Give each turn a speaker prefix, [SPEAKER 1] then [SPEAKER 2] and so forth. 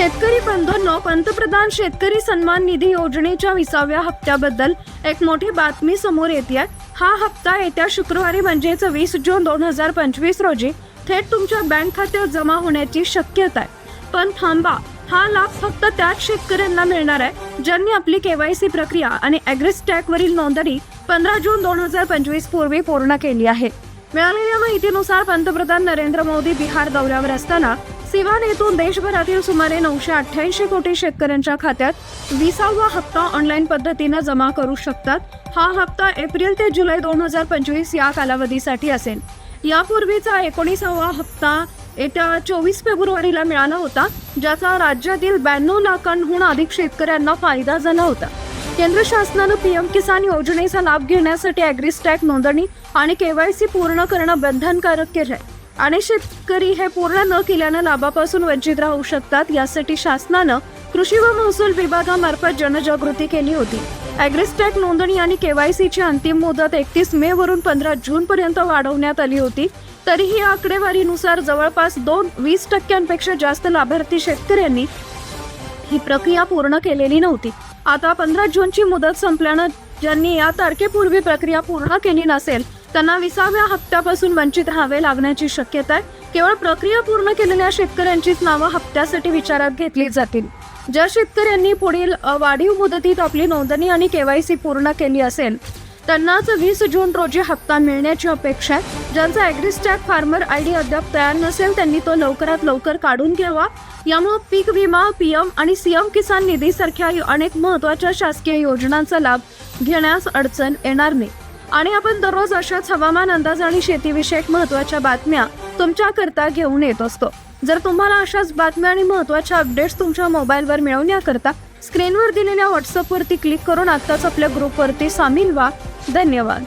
[SPEAKER 1] शेतकरी बंधूंनो पंतप्रधान शेतकरी सन्मान निधी योजनेच्या विसाव्या हप्त्याबद्दल एक मोठी बातमी समोर येते हा हप्ता येत्या शुक्रवारी म्हणजेच वीस जून दोन हजार पंचवीस रोजी थेट तुमच्या बँक खात्यात जमा होण्याची शक्यता आहे. पण थांबा हा लाभ फक्त त्याच शेतकऱ्यांना मिळणार आहे ज्यांनी आपली केवायसी प्रक्रिया आणि ॲग्रिस्टॅक वरील नोंदणी पंधरा जून दोन हजार पंचवीस पूर्वी पूर्ण केली आहे. मिळालेल्या माहितीनुसार पंतप्रधान नरेंद्र मोदी बिहार दौऱ्यावर असताना सिवान येथून देशभरातील सुमारे नऊशे अठ्ठ्याऐंशी कोटी शेतकऱ्यांच्या खात्यात विसावा हप्ता ऑनलाईन पद्धतीनं जमा करू शकतात. हा हप्ता एप्रिल ते जुलै दोन हजार पंचवीस या कालावधीसाठी असेल. यापूर्वीचा एकोणीसावा हप्ता येत्या चोवीस फेब्रुवारीला मिळाला होता ज्याचा राज्यातील ब्याण्णव लाखांहून अधिक शेतकऱ्यांना फायदा झाला होता. केंद्र शासनानं पीएम किसान योजनेचा लाभ घेण्यासाठी ॲग्रिस्टॅक नोंदणी आणि केवायसी पूर्ण करणं बंधनकारक केलं आहे आणि शेतकरी हे पूर्ण न केल्यानं लाभापासून वंचित राहू शकतात यासाठी शासनानं कृषी व महसूल विभागामार्फत जनजागृती केली होती. ॲग्रिस्टॅक नोंदणी आणि केवायसीची अंतिम मुदत एकतीस मे वरून पंधरा जून पर्यंत वाढवण्यात आली होती. तरीही आकडेवारीनुसार जवळपास दोन वीस टक्क्यांपेक्षा जास्त लाभार्थी शेतकऱ्यांनी ही प्रक्रिया पूर्ण केलेली नव्हती. आता पंधरा जूनची मुदत संपल्यानं ज्यांनी या तारखेपूर्वी प्रक्रिया पूर्ण केली नसेल त्यांना विसाव्या हप्त्यापासून वंचित राहावे लागण्याची शक्यता आहे. केवळ प्रक्रिया पूर्ण केलेल्या शेतकऱ्यांचीच नावं हप्त्यासाठी विचारात घेतली जातील. ज्या शेतकऱ्यांनी पुढील वाढीव मुदतीत आपली नोंदणी आणि केवायसी पूर्ण केली असेल त्यांनाच वीस जून रोजी हप्ता मिळण्याची अपेक्षा आहे. ज्यांचा ॲग्रिस्टॅक फार्मर आय डी अद्याप तयार नसेल त्यांनी तो लवकरात लवकर काढून घ्यावा. यामुळे पीक विमा पीएम आणि सीएम किसान निधीसारख्या अनेक महत्त्वाच्या शासकीय योजनांचा लाभ घेण्यास अडचण येणार नाही. आणि आपण दररोज अशाच हवामान अंदाज आणि शेतीविषयक महत्त्वाच्या बातम्या तुमच्याकरता घेऊन येत असतो. जर तुम्हाला अशाच बातम्या आणि महत्त्वाच्या अपडेट्स तुमच्या मोबाईलवर मिळवण्याकरता स्क्रीनवर दिलेल्या व्हॉट्सअपवरती क्लिक करून आत्ताच आपल्या ग्रुपवरती सामील व्हा. धन्यवाद.